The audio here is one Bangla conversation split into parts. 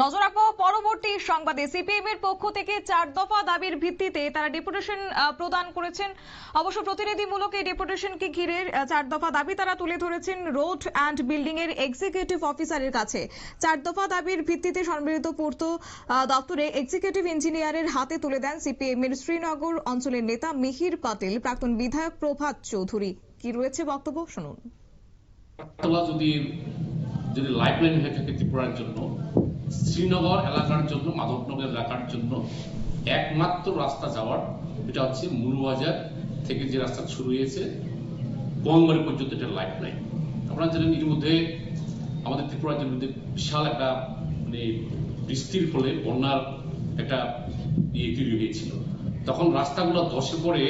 নজর রাখব পরবর্তী সংবাদে। সিপিএম এর পক্ষ থেকে চার দফা দাবির ভিত্তিতে তারা ডেপুটেশন প্রদান করেছেন। অবশ্য প্রতিনিধিমূলক এই ডেপুটেশনকে ঘিরে চার দফা দাবি তারা তুলে ধরেছেন রোড অ্যান্ড বিল্ডিং এর এক্সিকিউটিভ অফিসারের কাছে। চার দফা দাবির ভিত্তিতে সম্মিলিত পূর্ত দপ্তরে এক্সিকিউটিভ ইঞ্জিনিয়ারের হাতে তুলে দেন সিপিএম এর শ্রীনগর অঞ্চলের নেতা মিহির পাতিল, প্রাক্তন বিধায়ক প্রভাত চৌধুরী। কি রয়েছে বক্তব্য? শুনুন। যদি লাইফলাইন হয়ে থাকে ত্রিপুরার জন্য শ্রীনগর এলাকার জন্য, মাধবনগর এলাকার জন্য একমাত্র রাস্তা যাওয়ার, এটা হচ্ছে মুলবাজার থেকে যে রাস্তা শুরু হয়েছে বঙ্গবাড়ি পর্যন্ত এটা লাইফলাইন আপনারা জানেন এর মধ্যে আমাদের ত্রিপুরার জন্য মধ্যে বিশাল একটা মানে বৃষ্টির ফলে বন্যার একটা ইয়ে তৈরি হয়েছিল। তখন রাস্তাগুলো ধসে পড়ে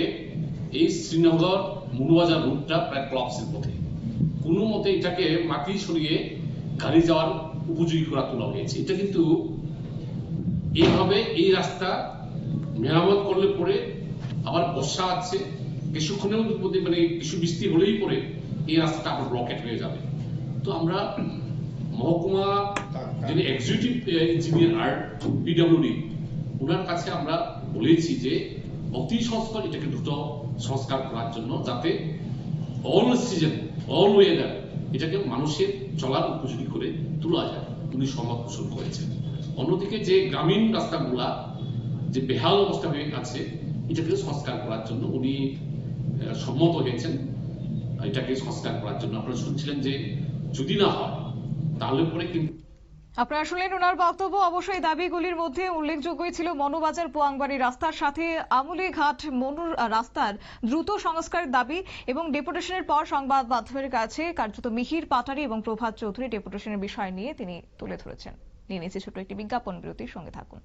এই শ্রীনগর মুলবাজার রুটটা প্রায় ক্লপসের পথে। কোনো মতে এটাকে মাটি সরিয়ে গাড়ি যাওয়ার উপযোগী করা তোলা হয়েছে। এটা কিন্তু এইভাবে এই রাস্তা মেরামত করলে পরে আবার বর্ষা আছে কিছুক্ষণের মধ্যে মানে কিছু বৃষ্টি হলেই পরে এই রাস্তাটা আবার ব্লকেট হয়ে যাবে। তো আমরা মহকুমা যিনি এক্সিকিউটিভ ইঞ্জিনিয়ার আর পিডব্লিউডি ওনার কাছে আমরা বলেছি যে অতি সংস্কার এটাকে দ্রুত সংস্কার করার জন্য যাতে অল সিজন অল ওয়েদার এটাকে মানুষের চলার উপযোগী করে তোলা যায়। উনি সমাজ পোষণ করেছেন। অন্যদিকে যে গ্রামীণ রাস্তাগুলা, যে বেহাল অবস্থা হয়ে আছে এটাকে সংস্কার করার জন্য উনি সম্মত হয়েছেন। এটাকে সংস্কার করার জন্য। আপনারা শুনছিলেন যে যদি না হয়, তাহলে পরে কিন্তু আপনারা শুনলেন ওনার বক্তব্য। অবশ্যই দাবিগুলির মধ্যে উল্লেখযোগ্যই ছিল মনোবাজার পোয়াংবাড়ি রাস্তার সাথে আমুলি ঘাট মনুর রাস্তার দ্রুত সংস্কারের দাবি এবং ডেপুটেশনের পর সংবাদ মাধ্যমের কাছে কার্যত মিহির পাটারি এবং প্রভাত চৌধুরী ডেপুটেশনের বিষয় নিয়ে তিনি তুলে ধরেছেন। নিয়ে নিয়েছে ছোট একটি বিজ্ঞাপন বিরতির সঙ্গে থাকুন।